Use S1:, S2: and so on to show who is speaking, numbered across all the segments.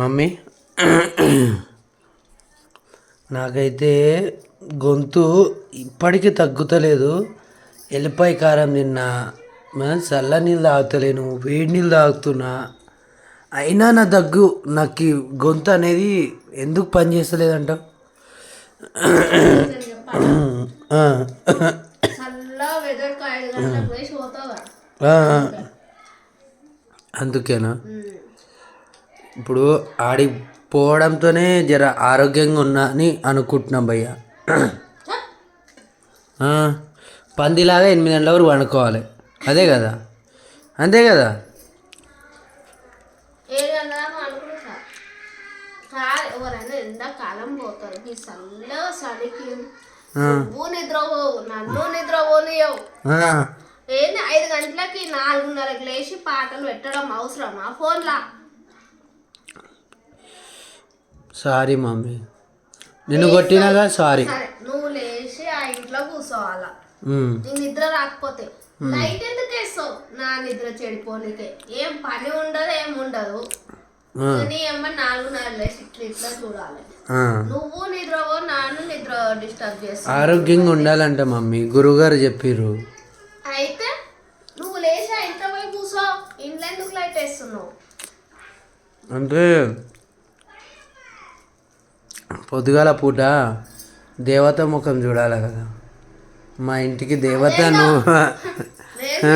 S1: Mummy నాకైతే గొంతు ఇప్పటికీ తగ్గుతలేదు. ఎల్లిపాయ కారం తిన్నా చల్ల నీళ్ళు తాగుతలేను వేడి నీళ్ళు తాగుతున్నా. అయినా నా దగ్గు నాకు గొంతు అనేది ఎందుకు పనిచేస్తలేదంట
S2: చల్ల వెదర్ ఐదు గంటలకు వేసి పోతావా
S1: అందుకేనా? ఇప్పుడు ఆడి పోవడంతోనే జర ఆరోగ్యంగా ఉన్నా అని అనుకుంటున్నాం భయ్య. పందిలాగా ఎనిమిది గంటల వరకు వండుకోవాలి అదే కదా? అంతే కదా?
S2: ఎవరైనా ఎండాకాలం పోతారు. ఈ చల్ల చలికి
S1: ఆ,
S2: నువ్వు నిద్రపోవు నన్ను నిద్రపోనియవు
S1: ఆ,
S2: ఏంది? ఐదు గంటలకి నాలుగున్నరకు లేచి పాటలు పెట్టడం అవసరమా? ఫోన్లా?
S1: Sorry mummy. నిన్ను కొట్టినాగా? సారీ.
S2: సరే నువ్వు లేచి ఆ ఇంట్లో కూర్చోవాలా?
S1: ఉమ్,
S2: నీకు నిద్ర రాకపోతే. లైట్ ఎందుకు వేస్తావు? నా నిద్ర చెడిపోనికే. ఏం పని ఉండదు ఏం ఉండదు.
S1: ఆ,
S2: నీ అమ్మ నాలుగున్నర లేచి ఇట్లా ఇట్లా చూడాలి.
S1: ఆ.
S2: నువ్వు నిద్రపో నాన్న నిద్ర డిస్టర్బ్ చేస్తావు
S1: ఆరోగ్యంగా ఉండాలంట మమ్మీ. గురువుగారు చెప్పిర్రు
S2: అయితే నువ్వు లేచి ఆ ఇంట్లో పోయి కూర్చో ఇంట్లో వేస్తున్నావు
S1: అంటే పొద్దుగాల పూట దేవత ముఖం చూడాలి కదా. మా ఇంటికి దేవత నువ్వు.
S2: లేచి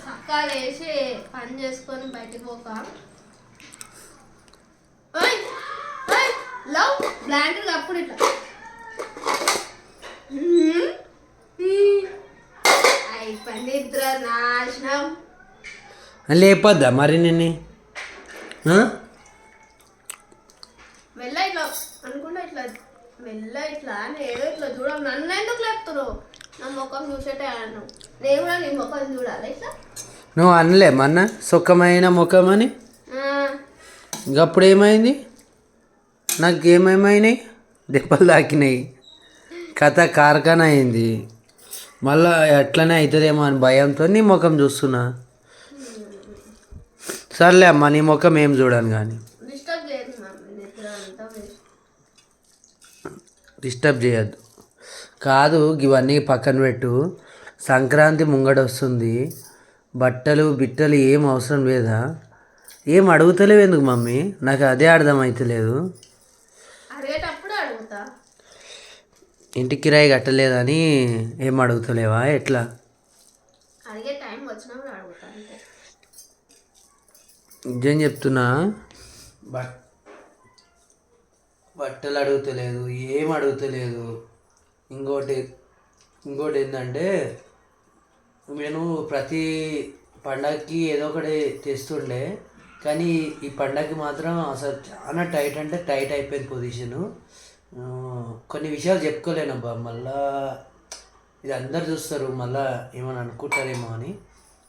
S2: చక్కా లేచి పని చేసుకొని బయటికి పోక. ఓయ్, ఓయ్, లవ్ బ్లాంకెట్ కప్పుడు ఇట్లా. హ్మ్, హ్మ్. అయిపోయింది నాశనం.
S1: లేపద్దా మరి
S2: నేను
S1: నువ్వు అనలే మొన్న సుఖమైన ముఖం అని ఇంకప్పుడు ఏమైంది? నాకు ఏమేమైనాయి దెబ్బలు తాకినాయి. కథ కార్ఖానా అయింది. మళ్ళా ఎట్లనే అవుతుందేమో అని భయంతో నీ ముఖం చూస్తున్నా. సర్లే అమ్మా నీ ముఖం ఏం చూడను కానీ
S2: డిస్టర్బ్
S1: చేయొద్దు. కాదు ఇవన్నీ పక్కన పెట్టు. సంక్రాంతి ముంగడ వస్తుంది. బట్టలు బిట్టలు ఏం అవసరం లేదా? ఏం అడుగుతలేవు ఎందుకు మమ్మీ? నాకు అదే అర్థమవుతలేదు ఇంటి కిరాయి కట్టలేదని ఏం అడుగుతలేవా? ఎట్లా
S2: అడిగే టైం వచ్చినప్పుడు అడుగుతా అంతే
S1: నిజం చెప్తున్నా? బట్ బట్టలు అడుగుతలేదు ఏం అడుగుతలేదు. ఇంకోటి ఇంకోటి ఏంటంటే నేను ప్రతి పండగకి ఏదో ఒకటి తెస్తుండే కానీ ఈ పండగకి మాత్రం అసలు చాలా టైట్ అంటే టైట్ అయిపోయింది పొజిషను. కొన్ని విషయాలు చెప్పుకోలేనబ్బా మళ్ళా ఇది అందరు చూస్తారు మళ్ళా ఏమైనా అనుకుంటారేమో అని.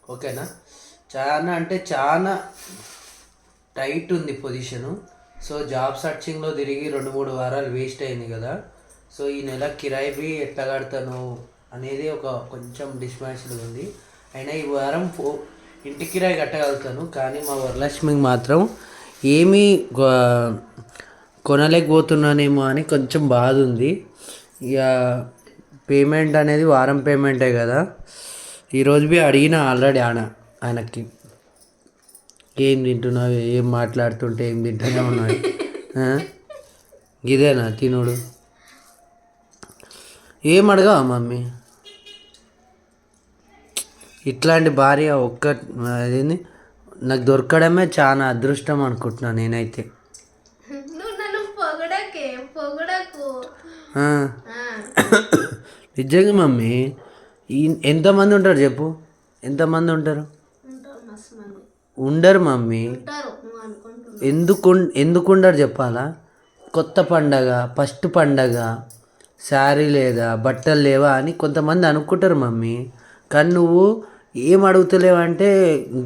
S1: ఓకేనా? చాలా అంటే చాలా టైట్ ఉంది పొజిషను. సో జాబ్ సర్చింగ్లో తిరిగి రెండు మూడు వారాలు వేస్ట్ అయింది కదా. సో ఈ నెల కిరాయి బి ఎట్లా కడతాను అనేది ఒక కొంచెం డిస్మాచ్డ్ ఉంది. అయినా ఈ వారం ఫో ఇంటి కిరాయి కట్టగలుగుతాను కానీ మా వరలక్ష్మికి మాత్రం ఏమీ కొనలేకపోతున్నానేమో అని కొంచెం బాధ ఉంది. ఇక పేమెంట్ అనేది వారం పేమెంటే కదా. ఈరోజు బి అడిగిన ఆల్రెడీ ఆడ ఆయనకి ఏం తింటున్నావు ఏం మాట్లాడుతుంటే ఏం తింటూనే ఉన్నావు ఆ? ఇదేనా తినుడు? ఏం అడగావా మమ్మీ? ఇట్లాంటి భార్య ఒక్క అదేంది? నాకు దొరకడమే చాలా అదృష్టం అనుకుంటున్నాను నేనైతే. నిజంగా మమ్మీ ఎంతమంది ఉంటారు చెప్పు? ఎంతమంది ఉంటారు? ఉండరు మమ్మీ. ఎందుకు ఎందుకు ఉండరు చెప్పాలా? కొత్త పండగ ఫస్ట్ పండగ శారీ లేదా బట్టలు లేవా అని కొంతమంది అనుకుంటారు మమ్మీ. కానీ నువ్వు ఏం అడుగుతలేవు అంటే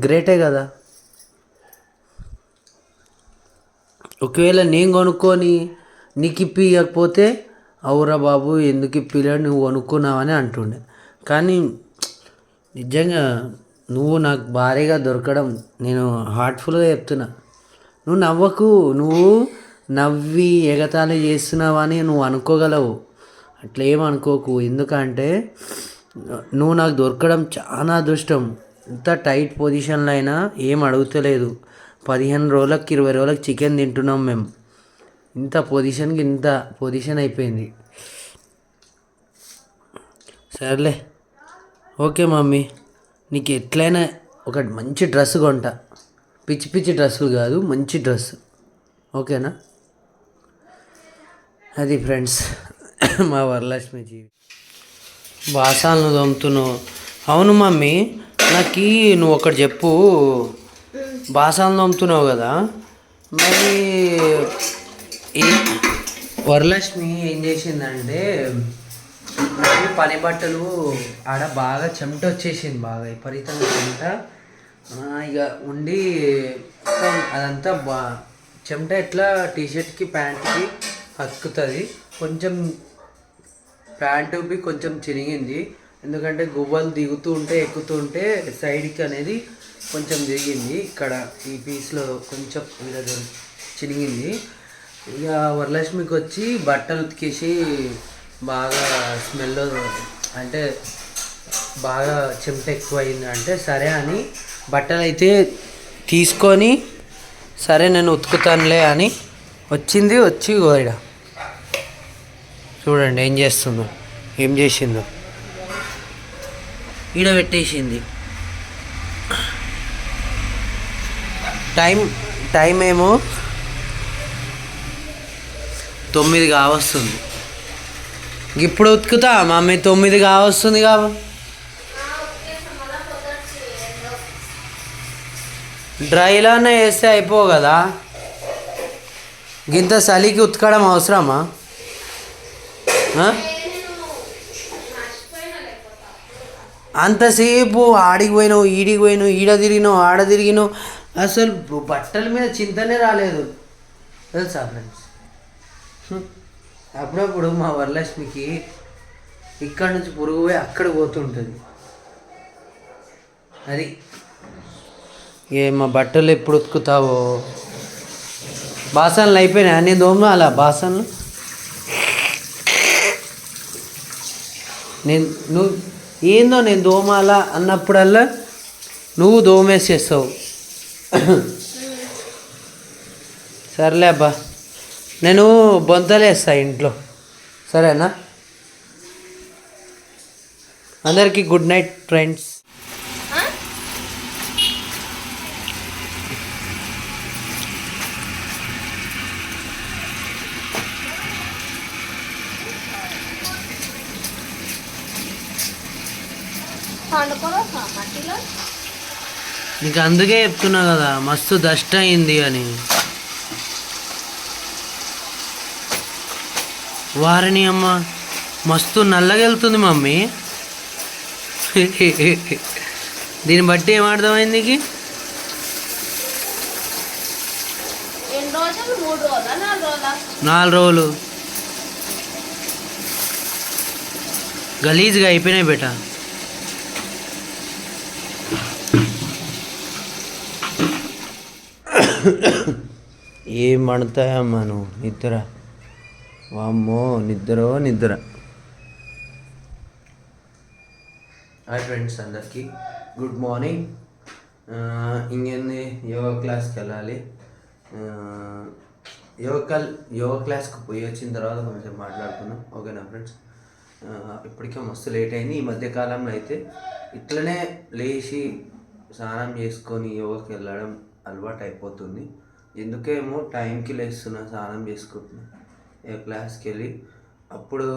S1: గ్రేటే కదా. ఒకవేళ నేను కొనుక్కొని నీకు ఇప్పియకపోతే అవురా బాబు ఎందుకు ఇప్పిలే నువ్వు కొనుక్కున్నావని అంటుండే. కానీ నిజంగా నువ్వు నాకు భారీగా దొరకడం నేను హార్ట్ఫుల్గా చెప్తున్నా. నువ్వు నవ్వకు నువ్వు నవ్వి ఎగతాళి చేస్తున్నావని నువ్వు అనుకోగలవు. అట్లేం అనుకోకు. ఎందుకంటే నువ్వు నాకు దొరకడం చాలా అదృష్టం. ఇంత టైట్ పొజిషన్లో అయినా ఏం అడుగుతలేదు. పదిహేను రోజులకు ఇరవై రోజులకు చికెన్ తింటున్నాం మేము ఇంత పొజిషన్కి ఇంత పొజిషన్ అయిపోయింది. సర్లే. Okay mummy. నీకు ఎట్లయినా ఒక మంచి డ్రెస్ కొంట. పిచ్చి పిచ్చి డ్రెస్సులు కాదు మంచి డ్రెస్ ఓకేనా? అది ఫ్రెండ్స్ మా వరలక్ష్మి జీవి. బాసాలను తోముతున్నావు అవును మమ్మీ నాకు నువ్వు ఒకటి చెప్పు. బాసాలను తోముతున్నావు కదా? మరి వరలక్ష్మి ఏం చేసిందంటే పని బట్టలు ఆడ బాగా చెమట వచ్చేసింది బాగా. విపరీతంగా చెమట. ఇక ఉండి అదంతా బా చెమట ఎట్లా? టీషర్ట్కి ప్యాంట్కి హక్కుతుంది కొంచెం ప్యాంటుకి కొంచెం చిరిగింది ఎందుకంటే గువ్వలు దిగుతూ ఉంటే ఎక్కుతూ ఉంటే సైడ్కి అనేది కొంచెం దిగింది. ఇక్కడ ఈ పీస్లో కొంచెం చిరిగింది ఇక వరలక్ష్మికి వచ్చి బట్టలు ఉతికేసి బాగా స్మెల్ అంటే బాగా చెమట ఎక్కువైంది అంటే సరే అని బట్టలు అయితే తీసుకొని సరే నేను ఉతుకుతానులే అని వచ్చింది వచ్చి గోడ చూడండి ఏం చేస్తుందో ఏం చేసిందో. ఈడ పెట్టేసింది. టైం టైం ఏమో తొమ్మిది కావస్తుంది ఇప్పుడు ఉతుకుతా మమ్మీ తొమ్మిది కావస్తుంది కాబ. డ్రైలోనే వేస్తే అయిపో కదా. గింత చలికి ఉతకడం అవసరమా? అంతసేపు ఆడికి పోయినావు ఈడికి పోయినావు ఈడ తిరిగినావు ఆడ తిరిగినావు. అసలు బట్టల మీద చింతనే రాలేదు. తెలుసా ఫ్రెండ్స్ అప్పుడప్పుడు మా వరలక్ష్మికి ఇక్కడ నుంచి పురుగు పోయి అక్కడ పోతుంటుంది. అది. ఏ మా బట్టలు ఎప్పుడు ఉతుకుతావో? బాసనలు అయిపోయినాయి? నేను దోమ అలా బాసనలు? నేను నువ్వు ఏందో నేను దోమాలా అన్నప్పుడల్లా నువ్వు దోమేసేస్తావు. సర్లే అబ్బా. నేను బొంతలేస్తా ఇంట్లో. సరేనా? అందరికీ గుడ్ నైట్ ఫ్రెండ్స్. నీకు అందుకే చెప్తున్నా కదా మస్తు దష్ట అయింది అని. వారిని అమ్మ మస్తు నల్లగెళ్తుంది మమ్మీ. దీన్ని బట్టి ఏం అర్థమైంది
S2: నాలుగు రోజులా?
S1: గలీజ్గా అయిపోయినాయి బేట. ఏం పడతాయమ్మా నువ్వు? నిద్ర వామ్మో నిద్ర నిద్ర. హాయ్ ఫ్రెండ్స్ అందరికీ గుడ్ మార్నింగ్. ఇంకేంది? యోగా క్లాస్కి వెళ్ళాలి. యోగా యోగా క్లాస్కి పోయి వచ్చిన తర్వాత కొంచెం మాట్లాడుకుందాం. ఓకేనా ఫ్రెండ్స్ ఇప్పటికే మస్తు లేట్ అయింది. ఈ మధ్యకాలంలో అయితే ఇట్లనే లేచి స్నానం చేసుకొని యోగాకి వెళ్ళడం అలవాటు అయిపోతుంది ఎందుకేమో టైంకి లేస్తున్నా స్నానం చేసుకుంటున్నా. క్లాస్కి వెళ్ళి అప్పుడు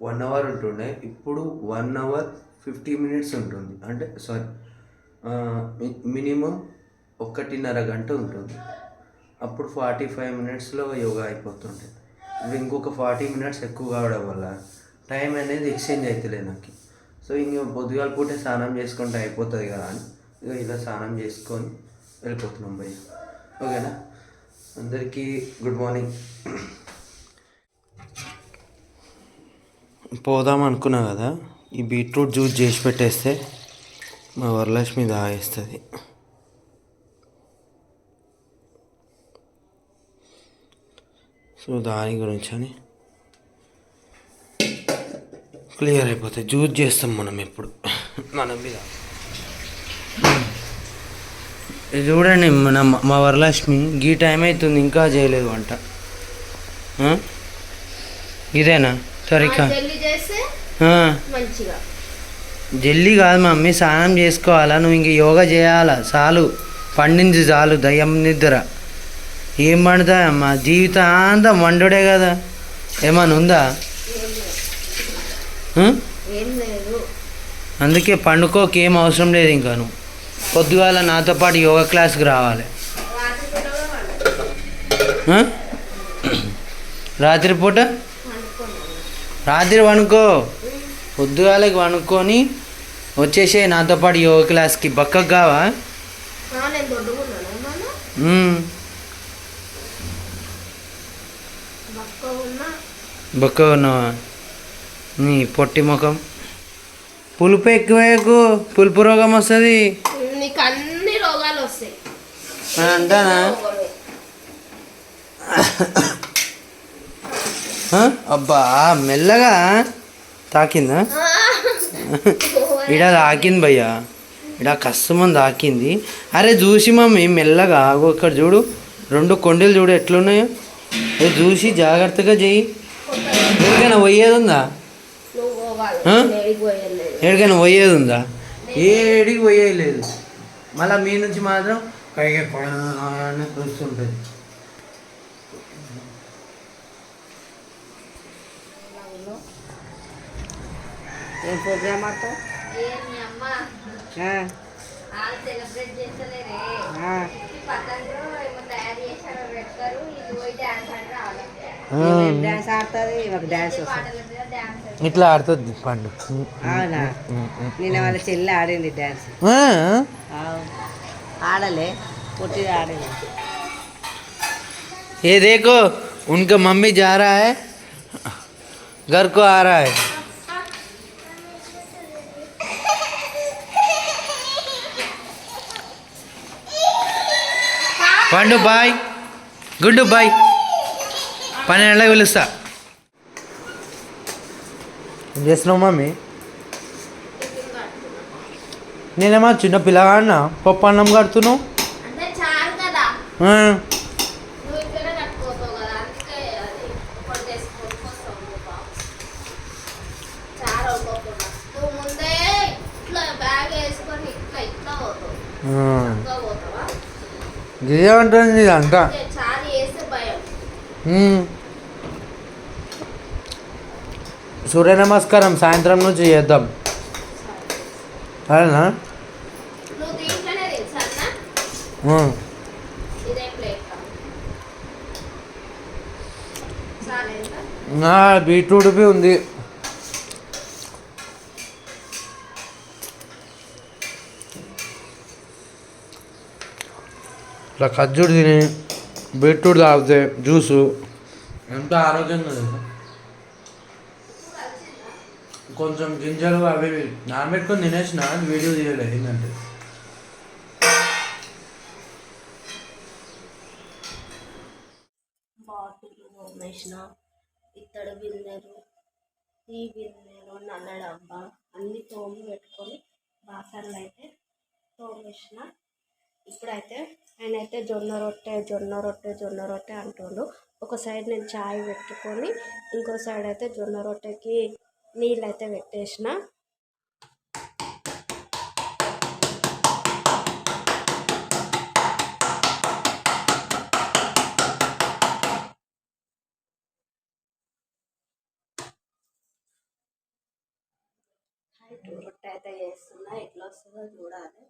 S1: వన్ అవర్ ఉంటుండే. ఇప్పుడు వన్ అవర్ ఫిఫ్టీ మినిట్స్ ఉంటుంది అంటే సారీ మినిమం ఒకటిన్నర గంట ఉంటుంది అప్పుడు ఫార్టీ ఫైవ్ మినిట్స్లో యోగా అయిపోతుండే. ఇంకొక ఫార్టీ మినిట్స్ ఎక్కువ కావడం వల్ల టైం అనేది ఎక్స్చేంజ్ అవుతలేదు నాకు. సో ఇంక పొద్దుగాల పూటే స్నానం చేసుకుంటే అయిపోతుంది కదా అని ఇక ఇలా స్నానం చేసుకొని వెళ్ళిపోతున్నాం భయ్య ఓకేనా? అందరికీ గుడ్ మార్నింగ్. పోదాం అనుకున్నా కదా ఈ బీట్రూట్ జ్యూస్ చేసి పెట్టేస్తే మా వరలక్ష్మి దాయిస్తుంది సో దాని గురించి అని క్లియర్ అయిపోతాయి జ్యూస్ చేస్తాం మనం ఎప్పుడు మనం మీద. చూడండి మన మా వరలక్ష్మి. గీ టైం అవుతుంది ఇంకా చేయలేదు వంట? ఇదేనా? సరికా
S2: జల్లి
S1: కాదు మమ్మీ స్నానం చేసుకోవాలా? నువ్వు ఇంక యోగా చేయాలా? చాలు. పండింది చాలు దయ్యం నిద్ర. ఏం పండుతాయమ్మా జీవితాంతం వండుడే కదా. ఏమన్నా ఉందా? అందుకే పండుకోకి ఏం అవసరం లేదు ఇంకా నువ్వు. పొద్దుగాల నాతో పాటు యోగా క్లాస్కి రావాలి. రాత్రిపూట? రాత్రి వణుకో. పొద్దుగాలకి వనుక్కొని వచ్చేసే నాతో పాటు యోగా క్లాస్కి. బక్కకు కావా?
S2: ఆ, బక్క
S1: ఉన్నావా? నీ పొట్టి ముఖం. పులుపు ఎక్కువ పులుపు రోగం వస్తుంది
S2: నీకు అన్ని రోగాలు వస్తాయి
S1: అంటానా అబ్బా మెల్లగా తాకిందా? ఇడ తాకింది భయ్యా. ఇడ కష్టమని తాకింది. అరే చూసి మమ్మీ మెల్లగా ఒకటి ఇక్కడ చూడు. రెండు కొండలు చూడు ఎట్లున్నాయో. అది చూసి జాగ్రత్తగా చెయ్యి. ఎక్కడికైనా పోయేది ఉందా?
S2: ఏడికి
S1: ఎక్కడికైనా పోయేది ఉందా? ఏడికి పోయేది లేదు. మళ్ళీ మీ నుంచి మాత్రం కైగా వస్తుంటుంది
S3: ఏం ప్రోగ్రామ్ ఆడతావు డాన్స్ ఆడుతుంది ఒక డాన్స్
S1: ఇట్లా ఆడుతుంది పండు.
S3: అవునా? నిన్న వాళ్ళ చెల్లి ఆడింది డ్యాన్స్
S1: ఆ?
S3: ఆవు. ఆడలే పొట్టిది ఆడింది
S1: ये देखो उनका मम्मी जा रहा है घर को आ रहा है పండు బాయ్ గుడ్డు బాయ్ పన్నెండులకు పిలుస్తా ఏం చేస్తున్నావు మమ్మీ నేనేమో చిన్న పిల్లగాడిన పప్పు అన్నం కడుతున్నావు ఇదంతా
S2: అంటే.
S1: సూర్య నమస్కారం సాయంత్రం నుంచి చేద్దాం. అదేనా
S2: నువ్వు దీంట్లోనే తినసన్నా
S1: మ్మ్.
S2: ఇదే ప్లేట్ చాలు ఎంత
S1: నా బీట్రూట్ బి ఉంది. ఇట్లా ఖర్జూరు తిని బీట్రూట్ తాగితే జ్యూసు. ఎంత ఆరోగ్యంగా తెలుసా కొంచెం గింజలు అవి నానబెట్టుకొని తినేసిన వీడియో తీయలేదు ఏంటంటే.
S2: బాసనలు అయితే తోమేసిన. ఇప్పుడైతే ఆయన అయితే జొన్న రొట్టె జొన్న రొట్టె జొన్న రొట్టె అంటుండు. ఒక సైడ్ నేను చాయ్ పెట్టుకొని ఇంకో సైడ్ అయితే జొన్న రొట్టెకి నీళ్ళు అయితే పెట్టేసిన రొట్టె అయితే చేస్తున్నా. ఎట్లా వస్తుందో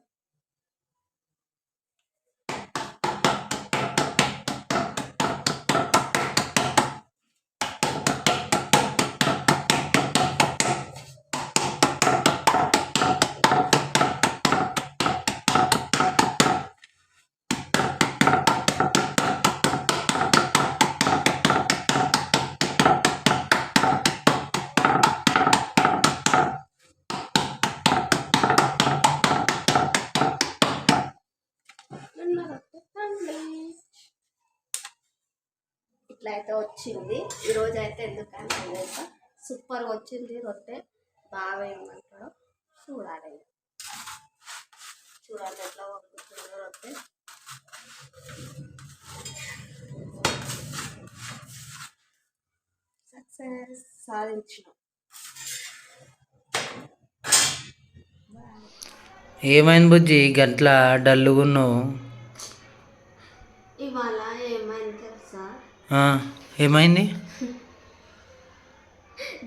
S2: చూడాలి అయితే వచ్చింది. ఈరోజు అయితే ఎందుకంటే సూపర్గా వచ్చింది రొట్టె. బాగా ఏమంటాడో చూడాలి చూడాలి ఎట్లా వండుతుందో రొట్టె. సక్సెస్ సాధించినాం.
S1: ఏమైంది బుజ్జి? గంట్ల డల్లుగున్నావు.
S2: ఇవాళ ఏమైంది?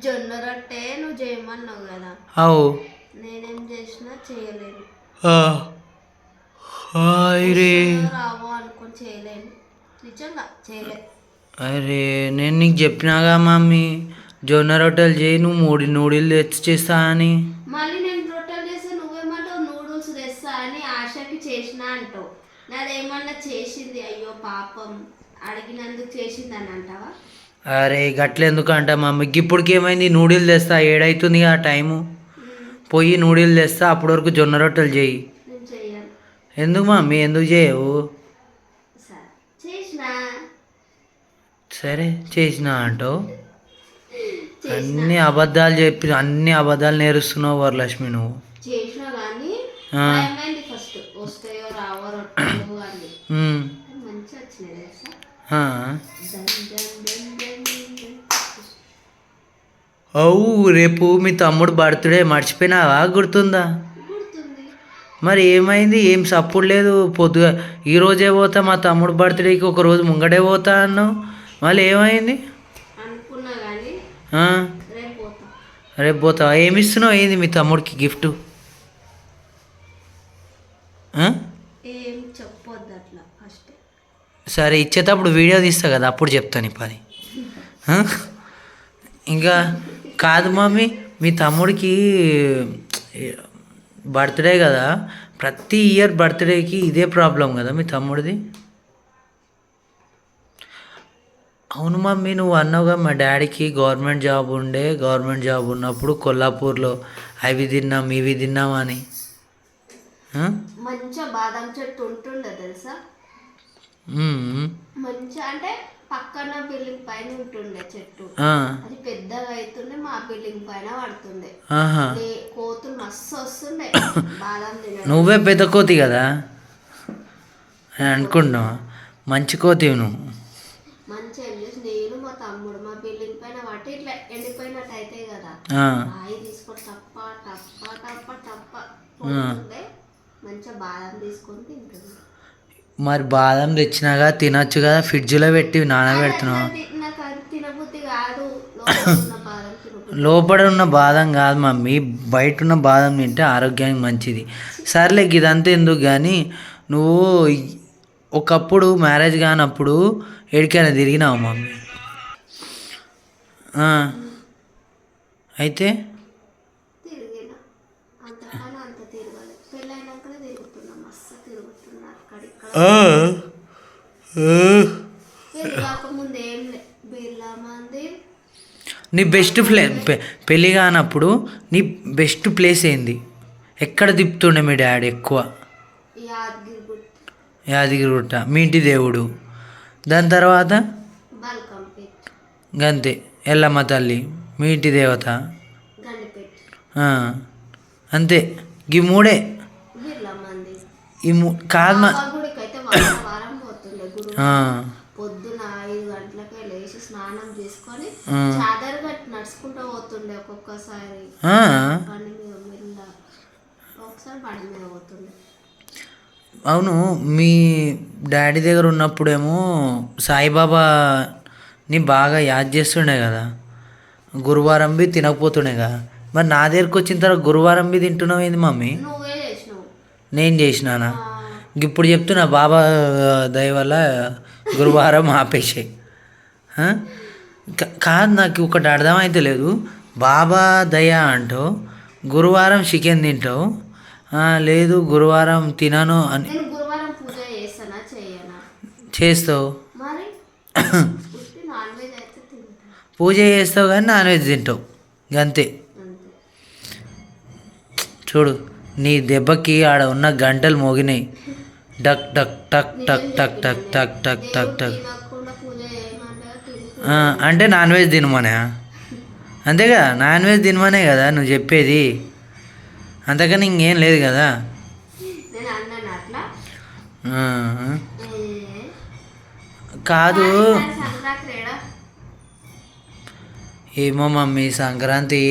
S2: జొన్న రొట్టె నువ్వు చేయమన్నావు కదా.
S1: అవు.
S2: నేనేం చేసినా చేయలేను.
S1: అరే
S2: రావు అనుకొని చేయలేను. నిజంగా చేయలేదు
S1: అరే నేను నీకు చెప్పినాగా మమ్మీ జొన్న రొట్టెలు చేయి నువ్వు మూడు నూడిల్లు తెచ్చి చేస్తా అని
S2: మళ్ళీ నేను రొట్టెలు చేస్తే నువ్వేమంటావు నూడిల్స్ తెస్తా అని ఆశకి చేసిన అంటావు నాదేమన్నా చేసింది అయ్యో పాపం అడిగినందుకు అంటావా?
S1: అరే గట్లెందుకు అంట మమ్మీ ఇప్పటికి ఏమైంది? నూడిల్స్ తెస్తా ఏడైతుంది ఆ టైము. పోయి నూడిల్స్ తెస్తా అప్పటి వరకు జొన్న రొట్టెలు చేయి. ఎందుకు మమ్మీ? ఎందుకు చేయవు?
S2: సరే చేసిన?
S1: అంటావు? అన్ని అబద్ధాలు చెప్పి అన్ని అబద్ధాలు నేరుస్తున్నావు వరలక్ష్మి నువ్వు.
S2: చేసిన కానీ ఫస్ట్ వస్తాయో రావో
S1: అవు రేపు మీ తమ్ముడు బర్త్డే మర్చిపోయినావా? గుర్తుందా?
S2: గుర్తుంది.
S1: మరి ఏమైంది? ఏం సప్పుడు లేదు. పొద్దుగా ఈ రోజే పోతా మా తమ్ముడు బర్త్డేకి ఒక రోజు ముంగడే పోతా అన్నావు. మళ్ళీ ఏమైంది?
S2: రేపు
S1: పోతావా? ఏమి ఇస్తున్నావు? ఏంది మీ తమ్ముడికి గిఫ్ట్ ఆ?
S2: ఏం చెప్పొద్దు అట్లా ఫస్ట్
S1: సరే ఇచ్చేటప్పుడు వీడియో తీస్తా కదా అప్పుడు చెప్తాను ఈ పని. ఇంకా కాదు మమ్మీ మీ తమ్ముడికి బర్త్డే కదా ప్రతి ఇయర్ బర్త్డేకి ఇదే ప్రాబ్లం కదా మీ తమ్ముడిది? అవును మమ్మీ నువ్వు అన్నావుగా మా డాడీకి గవర్నమెంట్ జాబ్ ఉండే గవర్నమెంట్ జాబ్ ఉన్నప్పుడు కొల్లాపూర్లో అవి తిన్నాం ఇవి తిన్నాం అని.
S2: మంచిగా బాదం చెట్టు ఉంటుండే తెలుసా? మంచిగా అంటే పక్కన బిల్డింగ్ పైన ఉంటుండే చెట్టు. అది పెద్దగా అవుతుండే మా బిల్డింగ్ పైన పడుతుండే. కోతులు మస్తు వస్తుండే. బాదం
S1: నువ్వే పెద్ద కోతి కదా? అని అనుకుంటున్నావా మంచి కోతివి నువ్వు.
S2: చేసి నేను మా తమ్ముడు మా బిల్డింగ్ పైన పట్టి ఇట్లా ఎండిపోయినట్టు అయితే కదా.
S1: ఆ,
S2: రాయి తీసుకొని టప్ప టప్ప టప్ప పోతుండే మంచిగా బాదం తీసుకొని తింటుంది
S1: మరి బాదం తెచ్చినాగా తినొచ్చు కదా ఫ్రిడ్జ్లో పెట్టి నానబెడుతున్నావు.
S2: లోపల ఉన్న బాదం
S1: కాదు మమ్మీ. బయట ఉన్న బాదం తింటే ఆరోగ్యానికి మంచిది. సర్లే ఇదంతా ఎందుకు కానీ నువ్వు ఒకప్పుడు మ్యారేజ్ కానప్పుడు ఎడికైనా తిరిగినావు మమ్మీ? అయితే? నీ బెస్ట్ ప్లే పె- పెళ్ళి కానప్పుడు నీ బెస్ట్ ప్లేస్ ఏంది? ఎక్కడ తిప్పుతుండే మీ డాడీ ఎక్కువ?
S2: యాదగిరి గుట్ట
S1: యాదగిరిగుట్ట. మీ ఇంటి దేవుడు. దాని తర్వాత? గంతే. ఎల్లమ్మ తల్లి. మీ ఇంటి దేవత.
S2: గండిపేట్
S1: ఆ, అంతే. ఈ మూడే. ఈ మూ కాదు
S2: వారం వారం పోతుండే గురువు
S1: ఆ,
S2: పొద్దున ఐదు గంటలకే లేచి స్నానం చేసుకొని. చాదర్ నడుచుకుంటూ పోతుండే ఒక్కొక్కసారి. బండి మీద మెల్ల ఒకసారి బండి మీద పోతుండే.
S1: అవును మీ డాడీ దగ్గర ఉన్నప్పుడేమో సాయిబాబాని బాగా యాద్ చేస్తుండే కదా. గురువారం బి తినకపోతుండే కదా. మరి నా దగ్గరకు వచ్చిన తర్వాత గురువారం బి తింటున్నావు ఏంది మమ్మీ నేను చేసినానా? ఇప్పుడు చెప్తున్నా బాబా దయ వల్ల గురువారం ఆపేసాయి. కాదు నాకు ఒకటి అర్థమైతే లేదు. బాబా దయ అంటావు గురువారం చికెన్ తింటావు. లేదు గురువారం తినను అని. చేస్తావు. పూజ చేస్తావు కానీ నాన్ వెజ్ తింటావు. అంతే. చూడు నీ దెబ్బకి ఆడ ఉన్న గంటలు మోగినాయి. డక్ టక్ టక్ టక్ టక్ టక్ టక్ టక్ టక్ టక్ అంటే నాన్ వెజ్ తినమనే అంతే కదా నాన్ వెజ్ తినమనే కదా నువ్వు చెప్పేది అంతకని ఇంకేం లేదు కదా కాదు ఏమో మమ్మీ సంక్రాంతి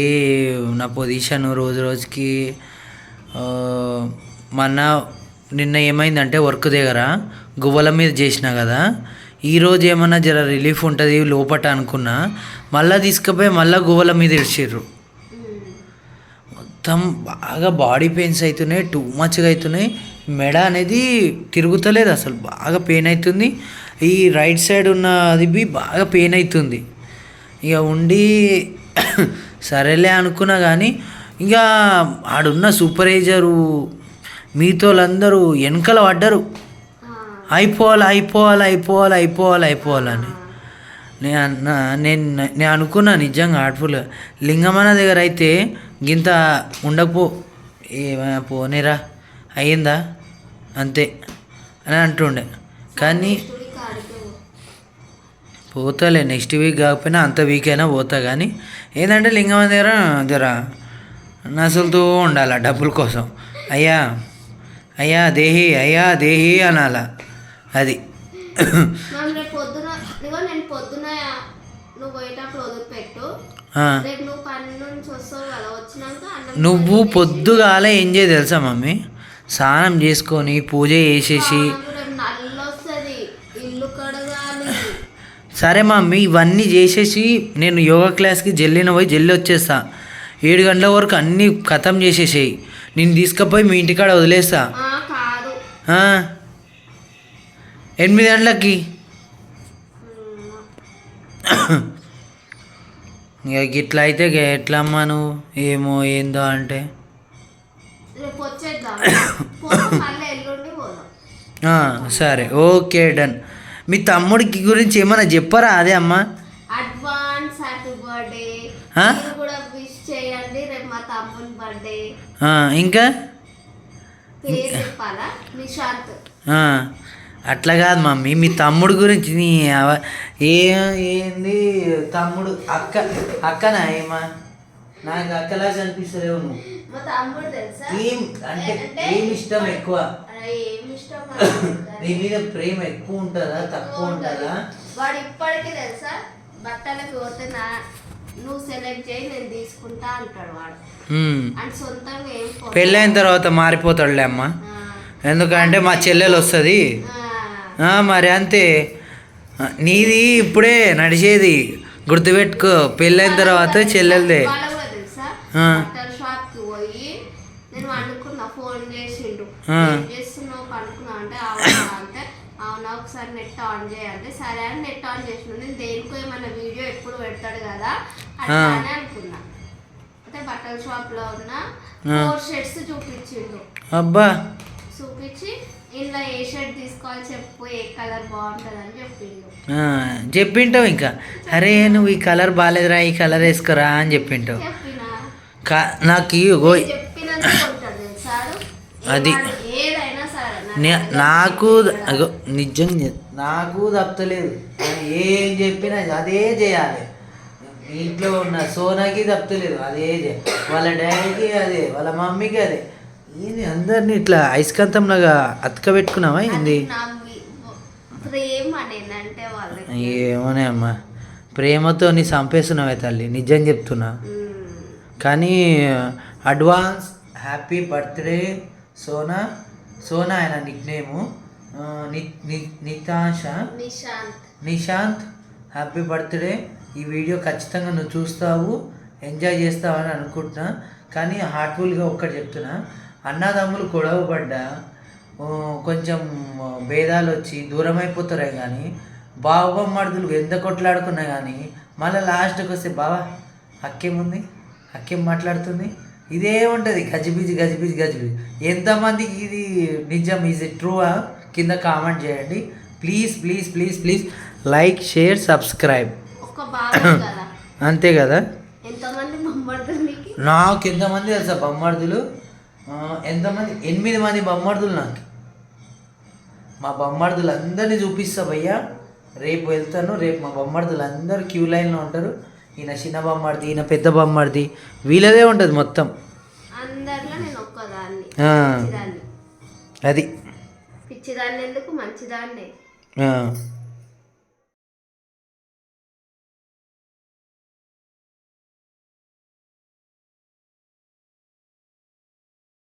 S1: నా పొజిషన్ రోజు రోజుకి ఆ, మొన్న నిన్న ఏమైందంటే వర్క్ దగ్గర గువ్వల మీద చేసిన కదా ఈరోజు ఏమన్నా జర రిలీఫ్ ఉంటుంది లోపట అనుకున్నా మళ్ళీ తీసుకుపోయి మళ్ళీ గువ్వల మీద ఇడిచిర్రు మొత్తం బాగా బాడీ పెయిన్స్ అవుతున్నాయి టూ మచ్గా అవుతున్నాయి మెడ అనేది తిరుగుతలేదు అసలు బాగా పెయిన్ అవుతుంది ఈ రైట్ సైడ్ ఉన్న అది బి బాగా పెయిన్ అవుతుంది ఇక ఉండి సరేలే అనుకున్నా కానీ ఇంకా ఆడున్న సూపర్వైజరు మీతోళ్ళందరూ వెనకల పడ్డరు. అయిపోవాలి అయిపోవాలి అయిపోవాలి అయిపోవాలి అయిపోవాలని నేను అన్న నేను నేను అనుకున్నా నిజంగా హార్ట్ఫుల్గా లింగమన్న దగ్గర అయితే గింత ఉండకపో ఏమైనా పోనేరా అయ్యిందా? అంతే అని అంటుండే. కానీ పోతాలే నెక్స్ట్ వీక్ కాకపోయినా అంత వీక్ అయినా పోతా. కానీ ఏంటంటే లింగమన్న దగ్గర జర నసులుతూ ఉండాలి డబ్బుల కోసం. అయ్యా అయ్యా దేహి అయ్యా దేహి అనాల. అది.
S2: పొద్దున నేను పొద్దున నువ్వు పోయేటప్పుడు వదిలిపెట్టు
S1: పొద్దుగాల ఏం చేయ తెలుసా మమ్మీ? స్నానం చేసుకొని పూజ చేసేసి సరే మమ్మీ ఇవన్నీ చేసేసి నేను యోగా క్లాస్కి జల్లిన పోయి జల్లి వచ్చేస్తా. ఏడు గంటల వరకు అన్నీ ఖతం చేసేసేయి. నేను తీసుకుపోయి మీ ఇంటికాడ వదిలేస్తా? ఎనిమిది గంటలకి? ఇక గిట్లా అయితే ఎట్లా అమ్మా నువ్వు? ఏమో ఏందో అంటే. సరే. Okay done. మీ తమ్ముడికి గురించి ఏమన్నా చెప్పరా అదే అమ్మా?
S2: Advance
S1: happy
S2: birthday. కూడా విష్ చేయండి రేపు మా తమ్ముని బర్త్డే.
S1: ఇంకా
S2: పేరు చెప్పాలా నిశాంత్
S1: ఆ, అట్లా కాదు మమ్మీ మీ తమ్ముడు గురించి నీ ఏ ఏంది తమ్ముడు? అక్క అక్కనా ఏమా? నాకు అక్కలా కనిపిస్తలేవు నువ్వు. ఏం అంటే ఏం ఇష్టం ఎక్కువ? నీ మీద ప్రేమ ఎక్కువ ఉంటుందా తక్కువ ఉంటుందా?
S2: వాడు ఇప్పటికీ తెలుసా? బట్టలకు పోతే నా నువ్వు సెలెక్ట్ చేయి నేను తీసుకుంటా అంటాడు వాడు. సొంతంగా ఏం
S1: పెళ్ళైన తర్వాత మారిపోతాడులే అమ్మ. ఎందుకంటే మా చెల్లెలు వస్తుంది.
S2: ఆ,
S1: మరి అంతే. ఆ, నీది ఇప్పుడే నడిచేది. గుర్తుపెట్టుకో పెళ్ళైన తర్వాత చెల్లెలదే.
S2: వాళ్ళ కూడా తెలుసా?
S1: ఆ.
S2: బట్టల షాప్కి పోయి నేను వండుకున్నా ఫోన్ చేసిండు.
S1: ఆ.
S2: ఏం చేస్తున్నావు పండుకున్నా అంటే అవునా అంటే అవునా ఒకసారి నెట్ ఆన్ చేయంటే సరే అని నెట్ ఆన్ చేసిన నేను దేనికో ఏమన్నా వీడియో ఎప్పుడు పెడతాడు కదా అనుకున్నా. అయితే బట్టల షాప్లో ఉన్న. ఫోర్ షర్ట్స్ చూపించిండు.
S1: అబ్బా.
S2: చూపించి ఏ షర్ట్ తీసుకోవాలి చెప్పు ఏ కలర్ బాగుంటుంది అని చెప్పిండు
S1: చెప్పింటావు ఇంకా. అరే నువ్వు ఈ కలర్ బాగాలేదురా ఈ కలర్ వేసుకోరా అని చెప్పింటావు. నాకు ఇగో అది.
S2: నాకు
S1: నిజం నాకు తప్పలేదు ఏం చెప్పినా అదే చేయాలి. ఇంట్లో ఉన్న సోనాకి తప్పలేదు అదే వాళ్ళ డాడీకి అదే వాళ్ళ మమ్మీకి అదే. ఏంది అందరినీ ఇట్లా ఐస్కంతంలాగా అతకబెట్టుకున్నావా ఏంది? ఏమోనే అమ్మా. ప్రేమతో నీ చంపేస్తున్నావే తల్లి నిజం చెప్తున్నా. కానీ advance happy birthday Sona Sona ఆయన nickname. Nitasha.
S2: Nishant.
S1: Nishant happy birthday. ఈ వీడియో ఖచ్చితంగా నువ్వు చూస్తావు ఎంజాయ్ చేస్తావని అనుకుంటున్నా. కానీ హార్ట్ఫుల్గా ఒక్కటి చెప్తున్నా. అన్నదమ్ములు గొడవ పడ్డా కొంచెం భేదాలు వచ్చి దూరం అయిపోతారే కానీ బావమడుదులు ఎంత కొట్లాడుకున్నా కానీ మళ్ళీ లాస్ట్కి వస్తే బావా అక్కేముంది? అక్కేం మాట్లాడుతుంది? ఇదే ఉంటుంది గజిబిజి గజిబిజి గజిబిజి. ఎంతమందికి ఇది నిజం ఈజ్ ట్రూవా? కింద కామెంట్ చేయండి. Please please please please.
S2: Like share subscribe.
S1: అంతే కదా?
S2: నీకు
S1: ఎంతమంది తెలుసా బొమ్మర్దులు? ఎంతమంది? ఎనిమిది మంది బొమ్మర్దులు నాకు. మా బొమ్మర్దులు అందరినీ చూపిస్తా భయ్యా. రేపు వెళ్తాను. రేపు మా బొమ్మడిదులు అందరూ క్యూ లైన్లో ఉంటారు. ఈయన చిన్న బొమ్మడిది ఈయన పెద్ద బొమ్మడిది వీళ్ళదే ఉంటుంది మొత్తం. అది.
S2: పిచ్చిదాన్ని ఎందుకు? మంచిదాన్నే.